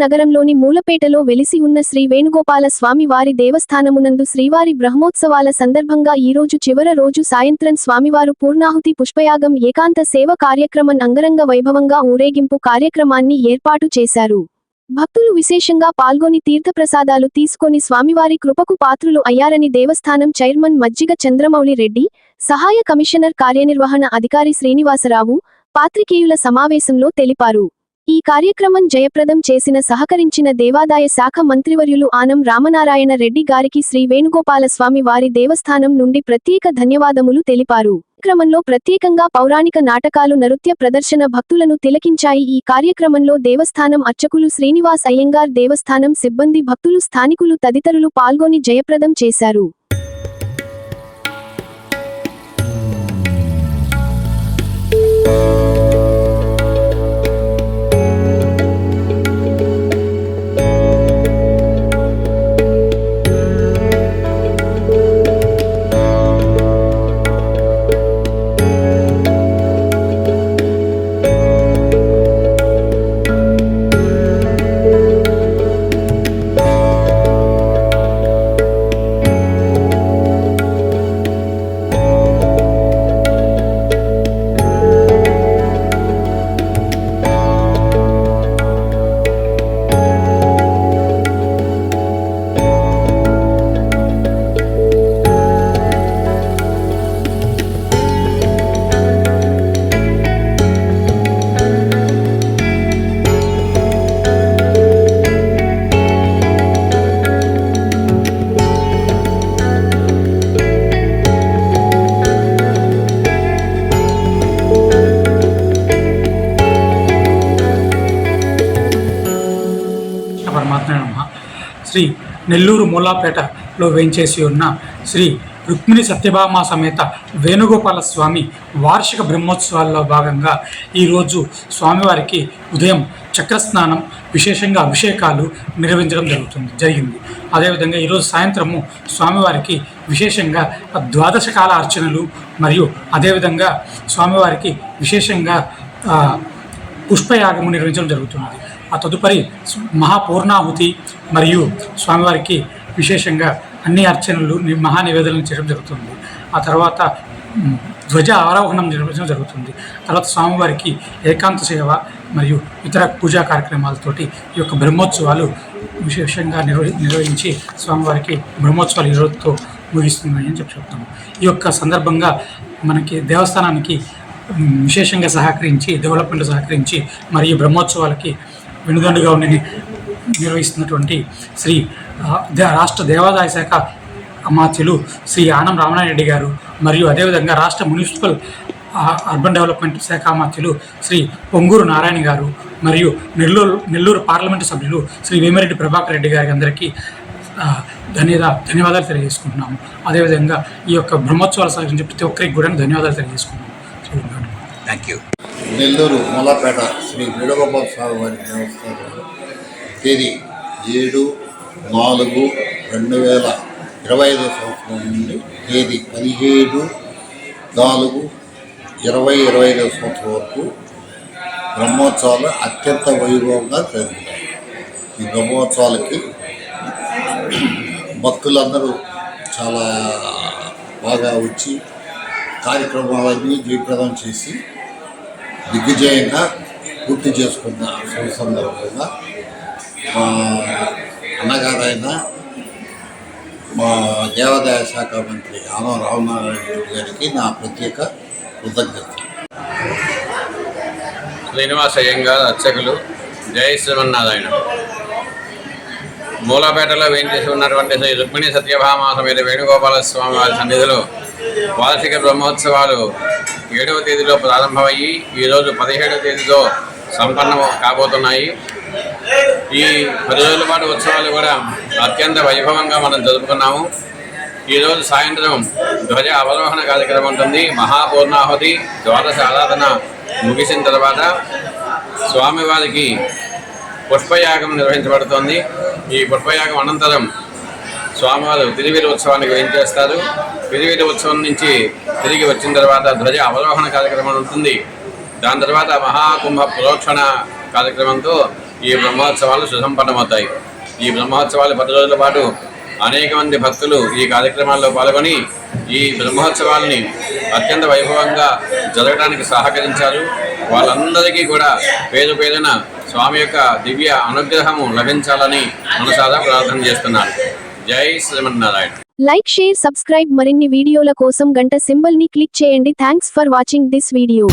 నగరంలోని మూలపేటలో వెలిసి ఉన్న శ్రీ వేణుగోపాల స్వామి వారి దేవస్థానమునందు శ్రీవారి బ్రహ్మోత్సవాల సందర్భంగా ఈరోజు చివర రోజు సాయంత్రం స్వామివారు పూర్ణాహుతి పుష్పయాగం ఏకాంత సేవ కార్యక్రమం అంగరంగ వైభవంగా ఊరేగింపు కార్యక్రమాన్ని ఏర్పాటు చేశారు. భక్తులు విశేషంగా పాల్గొని తీర్థప్రసాదాలు తీసుకొని స్వామివారి కృపకు పాత్రులు అయ్యారని దేవస్థానం చైర్మన్ మజ్జిగ చంద్రమౌళి రెడ్డి సహాయ కమిషనర్ కార్యనిర్వహణ అధికారి శ్రీనివాసరావు పాత్రికేయుల సమావేశంలో తెలిపారు. ఈ కార్యక్రమం జయప్రదం చేసిన సహకరించిన దేవాదాయ శాఖ మంత్రివర్యులు ఆనం రామనారాయణ రెడ్డి గారికి శ్రీ వేణుగోపాల స్వామి వారి దేవస్థానం నుండి ప్రత్యేక ధన్యవాదములు తెలిపారు. క్రమంలో ప్రత్యేకంగా పౌరాణిక నాటకాలు నృత్య ప్రదర్శన భక్తులను తిలకించాయి. ఈ కార్యక్రమంలో దేవస్థానం అర్చకులు శ్రీనివాస్ అయ్యంగార్ దేవస్థానం సిబ్బంది భక్తులు స్థానికులు తదితరులు పాల్గొని జయప్రదం చేశారు. నమః శ్రీ నెల్లూరు మూలాపేటలో వేంచేసి ఉన్న శ్రీ రుక్మిణి సత్యభామ సమేత వేణుగోపాల స్వామి వార్షిక బ్రహ్మోత్సవాల్లో భాగంగా ఈరోజు స్వామివారికి ఉదయం చక్రస్నానం విశేషంగా అభిషేకాలు నిర్వహించడం జరుగుతుంది జరిగింది. అదేవిధంగా ఈరోజు సాయంత్రము స్వామివారికి విశేషంగా ద్వాదశ కాల అర్చనలు మరియు అదేవిధంగా స్వామివారికి విశేషంగా పుష్పయాగము నిర్వహించడం జరుగుతుంది. ఆ తదుపరి మహాపూర్ణాహుతి మరియు స్వామివారికి విశేషంగా అన్ని అర్చనలు మహానివేదనలు మహా నివేదనలు చేయడం జరుగుతుంది. ఆ తర్వాత ధ్వజ ఆరోహణం నిర్వహించడం జరుగుతుంది. తర్వాత స్వామివారికి ఏకాంత సేవ మరియు ఇతర పూజా కార్యక్రమాలతోటి ఈ యొక్క బ్రహ్మోత్సవాలు విశేషంగా నిర్వహి నిర్వహించి స్వామివారికి బ్రహ్మోత్సవాలు ఈరోజుతో ముగిస్తున్నాయి అని చెప్పి చెప్తాము. ఈ యొక్క సందర్భంగా మనకి దేవస్థానానికి విశేషంగా సహకరించి డెవలప్మెంట్ సహకరించి మరియు బ్రహ్మోత్సవాలకి వెనుదండుగా ఉండి నిర్వహిస్తున్నటువంటి శ్రీ దే- రాష్ట్ర దేవాదాయ శాఖ అమాత్యులు శ్రీ ఆనం రామనారెడ్డి గారు మరియు అదేవిధంగా రాష్ట్ర మున్సిపల్ అర్బన్ డెవలప్మెంట్ శాఖ అమాత్యులు శ్రీ పొంగూరు నారాయణ గారు మరియు నెల్లూరు నెల్లూరు పార్లమెంటు సభ్యులు శ్రీ వేమిరెడ్డి ప్రభాకర్ రెడ్డి గారికి అందరికీ ధన్యవాద ధన్యవాదాలు తెలియజేసుకుంటున్నాము. అదేవిధంగా ఈ యొక్క బ్రహ్మోత్సవాలు సహకరించి ప్రతి ఒక్కరికి కూడా ధన్యవాదాలు తెలియజేసుకుంటున్నాము. థ్యాంక్ యూ నెల్లూరు మూలపేట శ్రీ వేణుగోపాల స్వామి వారి దేవస్థానం. తేదీ ఏడు నాలుగు రెండు వేల ఇరవై ఐదో సంవత్సరం నుండి తేదీ పదిహేడు నాలుగు ఇరవై ఇరవై ఐదో సంవత్సరం వరకు బ్రహ్మోత్సవాలు అత్యంత వైభవంగా జరుగుతాయి. ఈ బ్రహ్మోత్సవాలకి భక్తులందరూ చాలా బాగా వచ్చి కార్యక్రమాలన్నీ జయప్రదం చేసి దిగ్విజయంగా పూర్తి చేసుకున్న శుభ సందర్భంగా మా అన్నగారైన మా దేవాదాయ శాఖ మంత్రి ఆనవ రామనారాయణ రెడ్డి గారికి నా ప్రత్యేక కృతజ్ఞత శ్రీనివాస అయ్యంగారు అర్చకులు జయ శ్రీమన్నారాయణ. మూలపేటలో వేయించేసి ఉన్నటువంటి శ్రీ రుక్మిణి సత్యభామ సమేత వేణుగోపాల స్వామి వారి సన్నిధిలో వార్షిక బ్రహ్మోత్సవాలు ఏడవ తేదీలో ప్రారంభమయ్యి ఈరోజు పదిహేడవ తేదీతో సంపన్నం కాబోతున్నాయి. ఈ పది రోజుల పాటు ఉత్సవాలు కూడా అత్యంత వైభవంగా మనం జరుపుకున్నాము. ఈరోజు సాయంత్రం ధ్వజ అవరోహణ కార్యక్రమం ఉంటుంది. మహాపూర్ణాహుతి ద్వాదశ ఆరాధన ముగిసిన తర్వాత స్వామివారికి పుష్పయాగం నిర్వహించబడుతోంది. ఈ పుష్పయాగం అనంతరం స్వామివారు తిరువిరి ఉత్సవానికి వేయించేస్తారు తిరివీరు ఉత్సవం నుంచి తిరిగి వచ్చిన తర్వాత ధ్వజ అవరోహణ కార్యక్రమం ఉంటుంది. దాని తర్వాత మహాకుంభ ప్రోక్షణ కార్యక్రమంతో ఈ బ్రహ్మోత్సవాలు సుసంపన్నమవుతాయి. ఈ బ్రహ్మోత్సవాలు పది రోజుల పాటు అనేక మంది భక్తులు ఈ కార్యక్రమాల్లో పాల్గొని ఈ బ్రహ్మోత్సవాల్ని అత్యంత వైభవంగా జరగడానికి సహకరించారు. వాళ్ళందరికీ కూడా పేరు పేరున స్వామి యొక్క దివ్య అనుగ్రహము లభించాలని మనసారా ప్రార్థన చేస్తున్నాను. జై శ్రీమన్నారాయణ. లైక్ షేర్ సబ్స్క్రైబ్ మరిన్ని వీడియోల కోసం గంట సింబల్ని క్లిక్ చేయండి. Thanks for watching this video